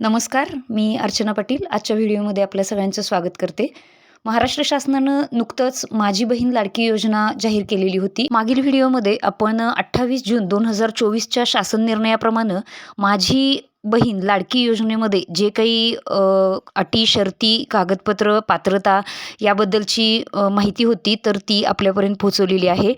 नमस्कार मी अर्चना पाटील. आजच्या व्हिडिओमध्ये आपल्या सगळ्यांचं स्वागत करते. महाराष्ट्र शासनानं नुकतंच माझी बहीण लाडकी योजना जाहीर केलेली होती. मागील व्हिडिओमध्ये आपण अठ्ठावीस जून दोन हजार चोवीसच्या शासन निर्णयाप्रमाणे माझी बहीण लाडकी योजनेमध्ये जे काही अटी शर्ती कागदपत्र पात्रता याबद्दलची माहिती होती तर ती आपल्यापर्यंत पोहोचवलेली आहे.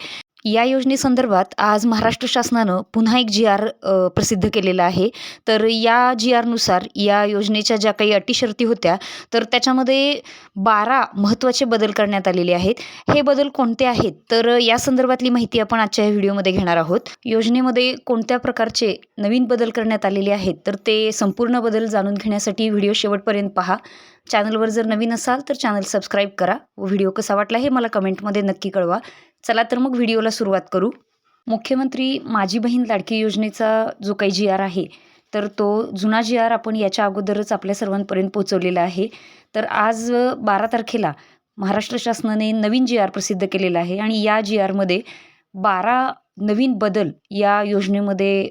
या योजनेसंदर्भात आज महाराष्ट्र शासनानं पुन्हा एक जी आर प्रसिद्ध केलेला आहे. तर या जी आरनुसार या योजनेच्या ज्या काही अटी शर्ती होत्या तर त्याच्यामध्ये बारा महत्त्वाचे बदल करण्यात आलेले आहेत. हे बदल कोणते आहेत? तर या संदर्भातली माहिती आपण आजच्या या व्हिडिओमध्ये घेणार आहोत. योजनेमध्ये कोणत्या प्रकारचे नवीन बदल करण्यात आलेले आहेत? तर ते संपूर्ण बदल जाणून घेण्यासाठी व्हिडिओ शेवटपर्यंत पहा. चॅनलवर जर नवीन असाल तर चॅनल सबस्क्राईब करा. व व्हिडिओ कसा वाटला हे मला कमेंटमध्ये नक्की कळवा. चला तर मग व्हिडिओला सुरुवात करू. मुख्यमंत्री माझी बहीण लाडकी योजनेचा जो काही जी आर आहे तर तो जुना जी आर आपण याच्या अगोदरच आपल्या सर्वांपर्यंत पोहोचवलेला आहे. तर आज बारा तारखेला महाराष्ट्र शासनाने नवीन जी आर प्रसिद्ध केलेला आहे आणि या जी आरमध्ये बारा नवीन बदल या योजनेमध्ये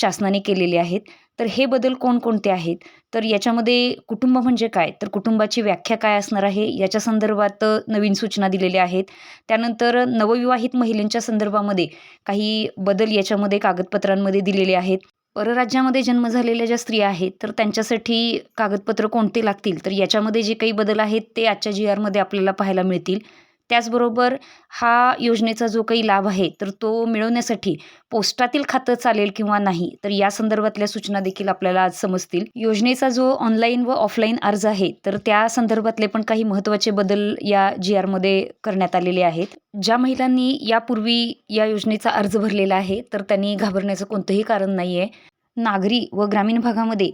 शासनाने केलेले आहेत. तर हे बदल कोणकोणते आहेत? तर याच्यामध्ये कुटुंब म्हणजे काय? तर कुटुंबाची व्याख्या काय असणार आहे? याच्या संदर्भात नवीन सूचना दिलेल्या आहेत. त्यानंतर नवविवाहित महिलांच्या संदर्भामध्ये काही बदल याच्यामध्ये कागदपत्रांमध्ये दिलेले आहेत. परराज्यामध्ये जन्म झालेल्या ज्या स्त्रिया आहेत तर त्यांच्यासाठी कागदपत्र कोणते लागतील? तर याच्यामध्ये जे काही बदल आहेत ते आजच्या जी आरमध्ये आपल्याला पाहायला मिळतील. त्याचबरोबर हा योजनेचा जो काही लाभ आहे तर तो मिळवण्यासाठी पोस्टातील खातं चालेल किंवा नाही तर या संदर्भातल्या सूचना देखील आपल्याला आज समजतील. योजनेचा जो ऑनलाईन व ऑफलाईन अर्ज आहे तर त्या संदर्भातले पण काही महत्त्वाचे बदल या जी आरमध्ये करण्यात आलेले आहेत. ज्या महिलांनी यापूर्वी या योजनेचा अर्ज भरलेला आहे तर त्यांनी घाबरण्याचं कोणतंही कारण नाही आहे नागरी व ग्रामीण भागामध्ये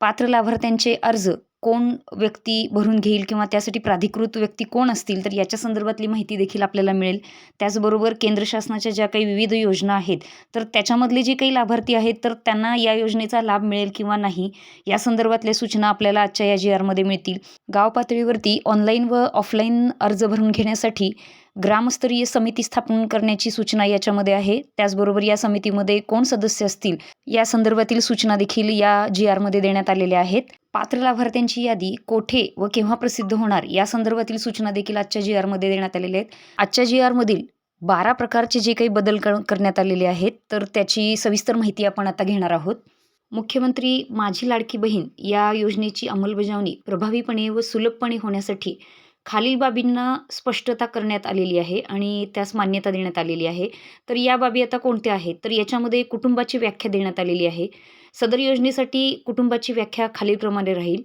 पात्र लाभार्थ्यांचे अर्ज कोण व्यक्ती भरून घेईल किंवा त्यासाठी प्राधिकृत व्यक्ती कोण असतील तर याच्या संदर्भातली माहिती देखील आपल्याला मिळेल. त्याचबरोबर केंद्र शासनाच्या ज्या काही विविध योजना आहेत तर त्याच्यामधले जे काही लाभार्थी आहेत तर त्यांना या योजनेचा लाभ मिळेल किंवा नाही या संदर्भातल्या सूचना आपल्याला आजच्या या जी आरमध्ये मिळतील. गाव पातळीवरती ऑनलाईन व ऑफलाईन अर्ज भरून घेण्यासाठी ग्रामस्तरीय समिती स्थापन करण्याची सूचना याच्यामध्ये आहे. त्याचबरोबर या समितीमध्ये कोण सदस्य असतील? या संदर्भातील सूचना देखील या जी आरमध्ये देण्यात आलेल्या आहेत. पात्र लाभार्थ्यांची यादी कोठे व केव्हा प्रसिद्ध होणार? या संदर्भातील सूचना देखील आजच्या जी आरमध्ये देण्यात आलेल्या आहेत. आजच्या जी आरमधील बारा प्रकारचे जे काही बदल कर करण्यात आलेले आहेत तर त्याची सविस्तर माहिती आपण आता घेणार आहोत. मुख्यमंत्री माझी लाडकी बहीण या योजनेची अंमलबजावणी प्रभावीपणे व सुलभपणे होण्यासाठी खालील बाबींना स्पष्टता करण्यात आलेली आहे आणि त्यास मान्यता देण्यात आलेली आहे. तर या बाबी आता कोणत्या आहेत? तर याच्यामध्ये कुटुंबाची व्याख्या देण्यात आलेली आहे. सदर योजनेसाठी कुटुंबाची व्याख्या खालीलप्रमाणे राहील.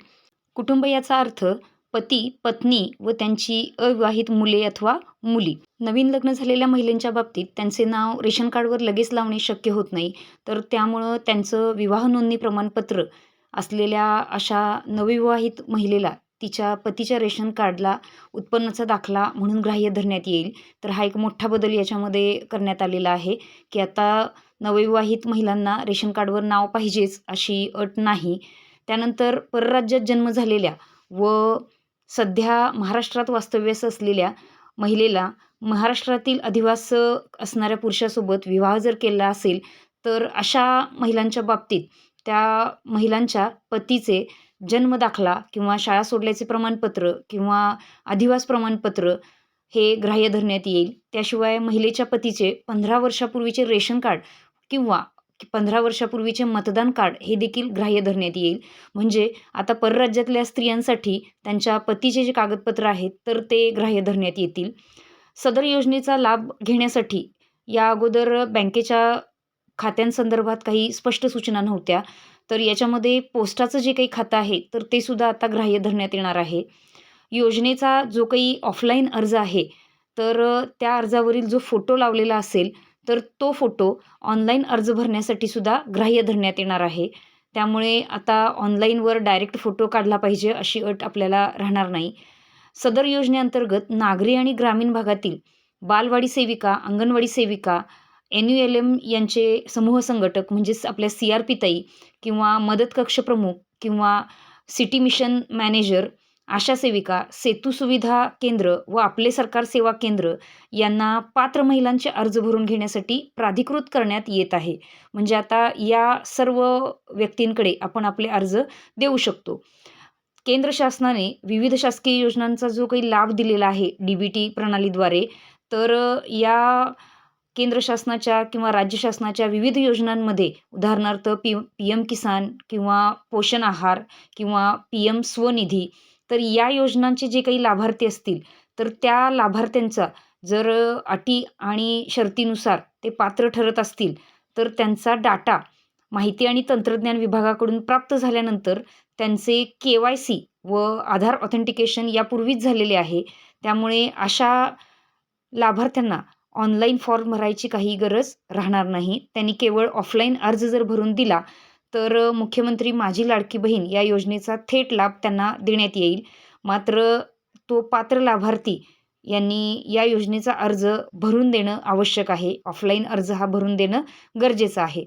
कुटुंब याचा अर्थ पती पत्नी व त्यांची अविवाहित मुले अथवा मुली. नवीन लग्न झालेल्या महिलांच्या बाबतीत त्यांचे नाव रेशन कार्डवर लगेच लावणे शक्य होत नाही. तर त्यामुळं त्यांचं विवाह नोंदणी प्रमाणपत्र असलेल्या अशा नवविवाहित महिलेला तिच्या पतीच्या रेशन कार्डला उत्पन्नाचा दाखला म्हणून ग्राह्य धरण्यात येईल. तर हा एक मोठा बदल याच्यामध्ये करण्यात आलेला आहे की आता नवविवाहित महिलांना रेशन कार्डवर नाव पाहिजेच अशी अट नाही. त्यानंतर परराज्यात जन्म झालेल्या व सध्या महाराष्ट्रात वास्तव्यास असलेल्या महिलेला महाराष्ट्रातील अधिवास असणाऱ्या पुरुषासोबत विवाह जर केला असेल तर अशा महिलांच्या बाबतीत त्या महिलांच्या पतीचे जन्मदाखला किंवा शाळा सोडल्याचे प्रमाणपत्र किंवा अधिवास प्रमाणपत्र हे ग्राह्य धरण्यात येईल. त्याशिवाय महिलेच्या पतीचे पंधरा वर्षापूर्वीचे रेशन कार्ड किंवा पंधरा वर्षापूर्वीचे मतदान कार्ड हे देखील ग्राह्य धरण्यात येईल. म्हणजे आता परराज्यातल्या स्त्रियांसाठी त्यांच्या पतीचे जे कागदपत्र आहेत तर ते ग्राह्य धरण्यात येतील. सदर योजनेचा लाभ घेण्यासाठी या अगोदर बँकेच्या खात्यांसंदर्भात काही स्पष्ट सूचना नव्हत्या. तर याच्यामध्ये पोस्टाचं जे काही खातं आहे तर ते सुद्धा आता ग्राह्य धरण्यात येणार आहे. योजनेचा जो काही ऑफलाईन अर्ज आहे तर त्या अर्जावरील जो फोटो लावलेला असेल तर तो फोटो ऑनलाईन अर्ज भरण्यासाठी सुद्धा ग्राह्य धरण्यात येणार आहे. त्यामुळे आता ऑनलाईनवर डायरेक्ट फोटो काढला पाहिजे अशी अट आपल्याला राहणार नाही. सदर योजनेअंतर्गत नागरी आणि ग्रामीण भागातील बालवाडी सेविका अंगणवाडी सेविका एन यू एल एम यांचे समूह संघटक म्हणजेच आपल्या सी आर पी ताई किंवा मदत कक्ष प्रमुख किंवा सिटी मिशन मॅनेजर आशा सेविका सेतू सुविधा केंद्र व आपले सरकार सेवा केंद्र यांना पात्र महिलांचे अर्ज भरून घेण्यासाठी प्राधिकृत करण्यात येत आहे. म्हणजे आता या सर्व व्यक्तींकडे आपण आपले अर्ज देऊ शकतो. केंद्र शासनाने विविध शासकीय योजनांचा जो काही लाभ दिलेला आहे डी बी टी प्रणालीद्वारे तर या केंद्र शासनाच्या किंवा राज्य शासनाच्या विविध योजनांमध्ये उदाहरणार्थ पी पी एम किसान किंवा पोषण आहार किंवा पी एम स्वनिधी तर या योजनांचे जे काही लाभार्थी असतील तर त्या लाभार्थ्यांचा जर अटी आणि शर्तीनुसार ते पात्र ठरत असतील तर त्यांचा डाटा माहिती आणि तंत्रज्ञान विभागाकडून प्राप्त झाल्यानंतर त्यांचे के वाय सी व आधार ऑथेंटिकेशन यापूर्वीच झालेले आहे. त्यामुळे अशा लाभार्थ्यांना ऑनलाईन फॉर्म भरायची काही गरज राहणार नाही. त्यांनी केवळ ऑफलाईन अर्ज जर भरून दिला तर मुख्यमंत्री माझी लाडकी बहीण या योजनेचा थेट लाभ त्यांना देण्यात येईल. मात्र तो पात्र लाभार्थी यांनी या योजनेचा अर्ज भरून देणं आवश्यक आहे. ऑफलाईन अर्ज हा भरून देणं गरजेचं आहे.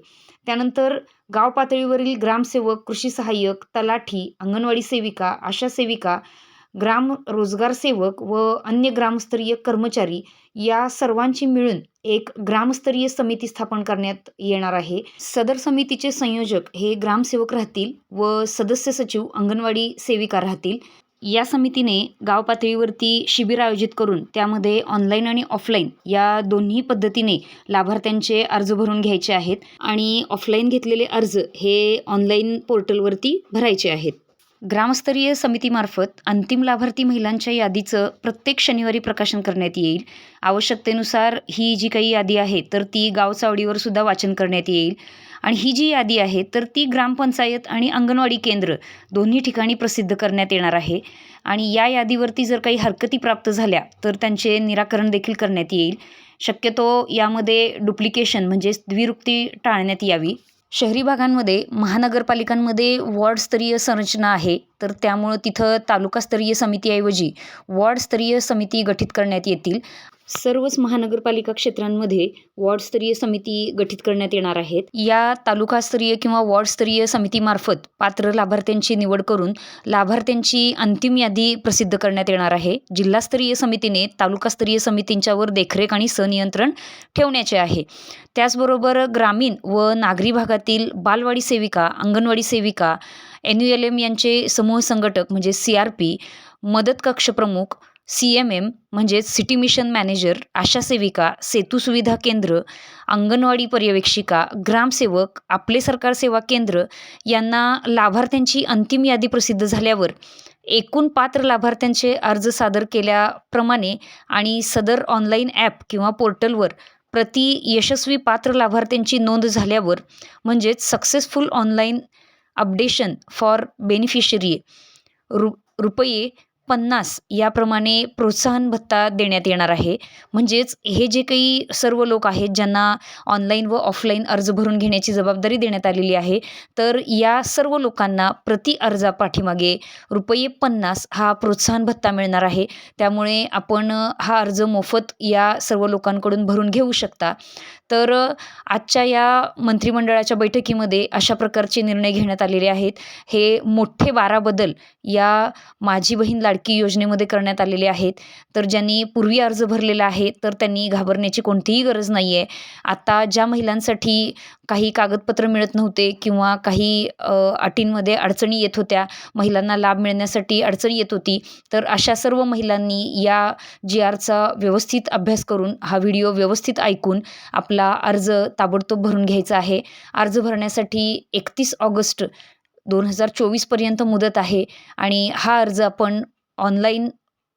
त्यानंतर गाव पातळीवरील ग्रामसेवक कृषी सहाय्यक तलाठी अंगणवाडी सेविका आशा सेविका ग्राम रोजगार सेवक व अन्य ग्रामस्तरीय कर्मचारी या सर्वांची मिळून एक ग्रामस्तरीय समिती स्थापन करण्यात येणार आहे. सदर समितीचे संयोजक हे ग्रामसेवक राहतील व सदस्य सचिव अंगणवाडी सेविका राहतील. या समितीने गाव पातळीवरती शिबिर आयोजित करून त्यामध्ये ऑनलाईन आणि ऑफलाईन या दोन्ही पद्धतीने लाभार्थ्यांचे अर्ज भरून घ्यायचे आहेत आणि ऑफलाईन घेतलेले अर्ज हे ऑनलाईन पोर्टलवरती भरायचे आहेत. ग्रामस्तरीय समितीमार्फत अंतिम लाभार्थी महिलांच्या यादीचं प्रत्येक शनिवारी प्रकाशन करण्यात येईल. आवश्यकतेनुसार ही जी काही यादी आहे तर ती गावचावडीवर सुद्धा वाचन करण्यात येईल. आणि ही जी यादी आहे तर ती ग्रामपंचायत आणि अंगणवाडी केंद्र दोन्ही ठिकाणी प्रसिद्ध करण्यात येणार आहे. आणि या यादीवरती जर काही हरकती प्राप्त झाल्या तर त्यांचे निराकरण देखील करण्यात येईल. शक्यतो यामध्ये डुप्लिकेशन म्हणजेच द्विरुक्ती टाळण्यात यावी. शहरी भागांमध्ये महानगरपालिकांमध्ये वॉर्डस्तरीय संरचना आहे. तर त्यामुळं तिथं तालुकास्तरीय समितीऐवजी वॉर्डस्तरीय समिती गठीत करण्यात येतील. सर्वच महानगरपालिका क्षेत्रांमध्ये वॉर्डस्तरीय समिती गठीत करण्यात येणार आहेत. या तालुकास्तरीय किंवा वॉर्डस्तरीय समितीमार्फत पात्र लाभार्थ्यांची निवड करून लाभार्थ्यांची अंतिम यादी प्रसिद्ध करण्यात येणार आहे. जिल्हास्तरीय समितीने तालुकास्तरीय समितींच्यावर देखरेख आणि सनियंत्रण ठेवण्याचे आहे. त्याचबरोबर ग्रामीण व नागरी भागातील बालवाडी सेविका अंगणवाडी सेविका एन यू एल एम यांचे समूह संघटक म्हणजे सी आर पी मदत कक्ष प्रमुख सी एम एम म्हणजेच सिटी मिशन मॅनेजर आशा सेविका सेतू सुविधा केंद्र अंगणवाडी पर्यवेक्षिका ग्रामसेवक आपले सरकार सेवा केंद्र यांना लाभार्थ्यांची अंतिम यादी प्रसिद्ध झाल्यावर एकूण पात्र लाभार्थ्यांचे अर्ज सादर केल्याप्रमाणे आणि सदर ऑनलाईन ॲप किंवा पोर्टलवर प्रति यशस्वी पात्र लाभार्थ्यांची नोंद झाल्यावर म्हणजेच successful online updation for beneficiary रु रुपये पन्नास याप्रमाणे प्रोत्साहन भत्ता देण्यात येणार आहे. म्हणजेच हे जे काही सर्व लोक आहेत ज्यांना ऑनलाईन व ऑफलाईन अर्ज भरून घेण्याची जबाबदारी देण्यात आलेली आहे तर या सर्व लोकांना प्रति अर्जा पाठीमागे रुपये पन्नास हा प्रोत्साहन भत्ता मिळणार आहे. त्यामुळे आपण हा अर्ज मोफत या सर्व लोकांकडून भरून घेऊ शकता. तर आजच्या या मंत्रिमंडळाच्या बैठकीमध्ये अशा प्रकारचे निर्णय घेण्यात आलेले आहेत. हे मोठे बारा बदल या माझी बहीण लाडकी योजनेमध्ये करण्यात आलेले आहेत. तर ज्यांनी पूर्वी अर्ज भरलेला आहे तर त्यांनी घाबरण्याची कोणतीही गरज नाही आहे आता ज्या महिलांसाठी काही कागदपत्र मिळत नव्हते किंवा काही अटींमध्ये अडचणी येत होत्या महिलांना लाभ मिळण्यासाठी अडचणी येत होती तर अशा सर्व महिलांनी या जी आरचा व्यवस्थित अभ्यास करून हा व्हिडिओ व्यवस्थित ऐकून आपला अर्ज ताबडतोब भरून घ्यायचा आहे. अर्ज भरण्यासाठी एकतीस ऑगस्ट दोन हजार चोवीसपर्यंत मुदत आहे आणि हा अर्ज आपण ऑनलाईन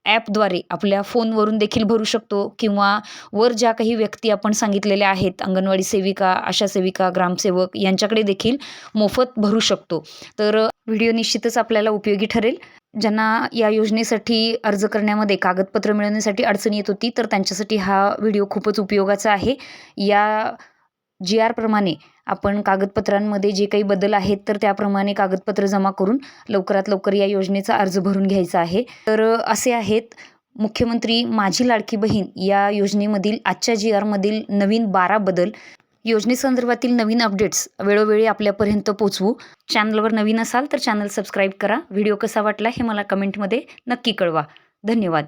ॲपद्वारे आपल्या फोनवरून देखील भरू शकतो किंवा वर ज्या काही व्यक्ती आपण सांगितलेल्या आहेत अंगणवाडी सेविका आशा सेविका ग्रामसेवक यांच्याकडे देखील मोफत भरू शकतो. तर व्हिडिओ निश्चितच आपल्याला उपयोगी ठरेल. ज्यांना या योजनेसाठी अर्ज करण्यामध्ये कागदपत्र मिळवण्यासाठी अडचण येत होती तर त्यांच्यासाठी हा व्हिडिओ खूपच उपयोगाचा आहे. या जी आरप्रमाणे आपण कागदपत्रांमध्ये जे काही बदल आहेत तर त्याप्रमाणे कागदपत्र जमा करून लवकरात लवकर या योजनेचा अर्ज भरून घ्यायचा आहे. तर असे आहेत. मुख्यमंत्री माझी लाडकी बहीण या योजनेमधील आजच्या जी आरमधील नवीन बारा बदल योजनेसंदर्भातील नवीन अपडेट्स वेळोवेळी आपल्यापर्यंत पोचवू चॅनलवर नवीन असाल तर चॅनल सबस्क्राईब करा. व्हिडिओ कसा वाटला हे मला कमेंटमध्ये नक्की कळवा. धन्यवाद.